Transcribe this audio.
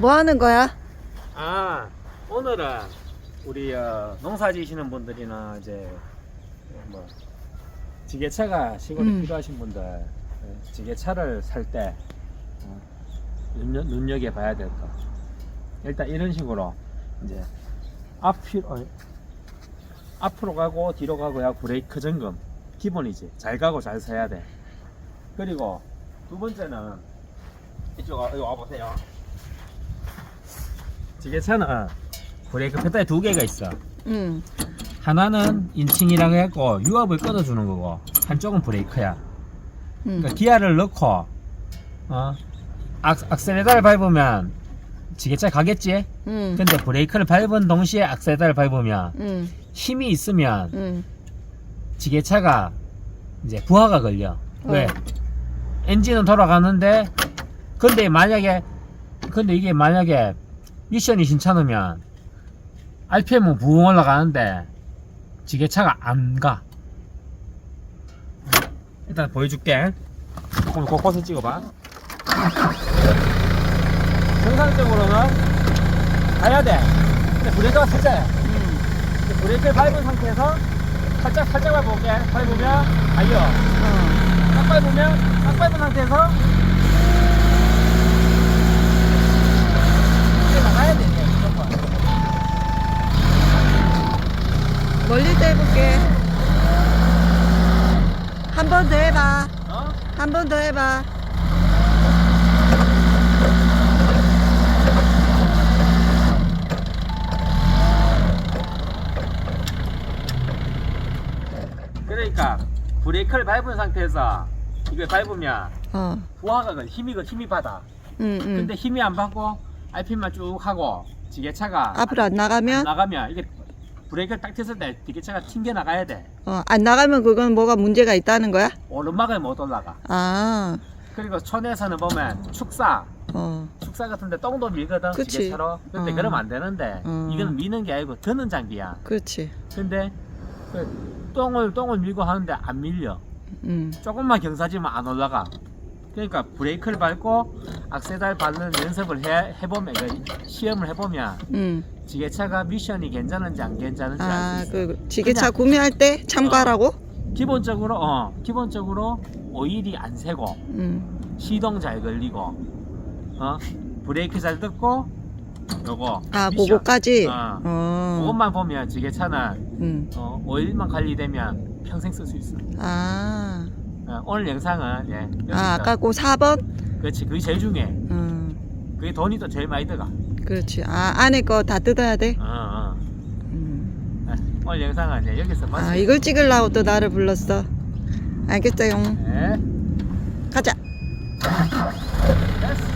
뭐 하는 거야? 아 오늘은 우리 어, 농사 지시는 분들이나 이제 뭐 지게차가 시골에 음. 필요하신 분들 어, 지게차를 살때 어, 눈여, 눈여겨 봐야 될 거. 일단 이런 식으로 이제 앞이 어, 앞으로 가고 뒤로 가고야 브레이크 점검 기본이지. 잘 가고 잘 서야 돼. 그리고 두 번째는 이쪽 와, 여기 와보세요. 지게차는 브레이크 페달이 두 개가 있어. 응. 하나는 인칭이라고 해갖고 유압을 끊어주는 거고 한쪽은 브레이크야. 응. 그러니까 기아를 넣고 어 악, 악셀레다를 밟으면 지게차 가겠지. 응. 근데 브레이크를 밟은 동시에 악셀레다를 밟으면 응. 힘이 있으면 응. 지게차가 이제 부하가 걸려. 왜? 어. 엔진은 돌아가는데 근데 만약에 근데 이게 만약에 미션이 신찮으면 RPM은 부엉 올라가는데 지게차가 안 가. 일단 보여줄게. 오늘 곳곳에 찍어봐. 정상적으로는 가야 돼. 근데 브레이크가. 응. 근데 브레이크를 밟은 상태에서 살짝 살짝 밟아볼게. 밟으면 달려. 어. 딱 밟으면 딱 밟은 상태에서 이제 나가야 돼. 이제 무조건. 멀리 도 해볼게. 한 번 더 해봐. 어? 한 번 더 해봐. 그러니까 브레이크를 밟은 상태에서 이걸 밟으면 어. 부하가 그 힘이 그 힘이 받아. 응, 응. 근데 힘이 안 받고 RPM만 쭉 하고 지게차가 앞으로 안 나가면? 나가면 이게 브레이크를 딱 쳤을 때 지게차가 튕겨 나가야 돼. 어, 안 나가면 그건 뭐가 문제가 있다는 거야? 오르막을 못 올라가. 아, 그리고 촌에서는 보면 축사 어. 축사 같은데 똥도 밀거든 그치. 지게차로. 근데 어. 그러면 안 되는데 어. 이거는 미는 게 아니고 드는 장비야. 그렇지. 근데 그 똥을 똥을 밀고 하는데 안 밀려. 응. 조금만 경사지면 안 올라가. 그러니까 브레이크를 밟고 악세달 밟는 연습을 해, 해보면 그 시험을 해보면 응. 지게차가 미션이 괜찮은지 안 괜찮은지 알 아, 수 있어. 그 지게차 구매할 때 참고하라고? 기본적으로 어 기본적으로 오일이 안 새고 응. 시동 잘 걸리고 어 브레이크 잘 듣고 요거 아, 미션. 그거까지? 어. 어. 그것만 보면 지게차는 응. 어, 오일만 관리되면 평생 쓸 수 있어. 아. 어, 오늘 영상은 예. 여기서 아, 아까 그 4번? 그렇지 그게 제일 중요해. 응. 그게 돈이 또 제일 많이 들어가. 그렇지. 아, 안에 거 다 뜯어야 돼? 어, 어. 음. 아, 오늘 영상은 이제 여기서 마치고. 아, 이걸 찍으려고 또 나를 불렀어. 알겠어요. 네. 가자.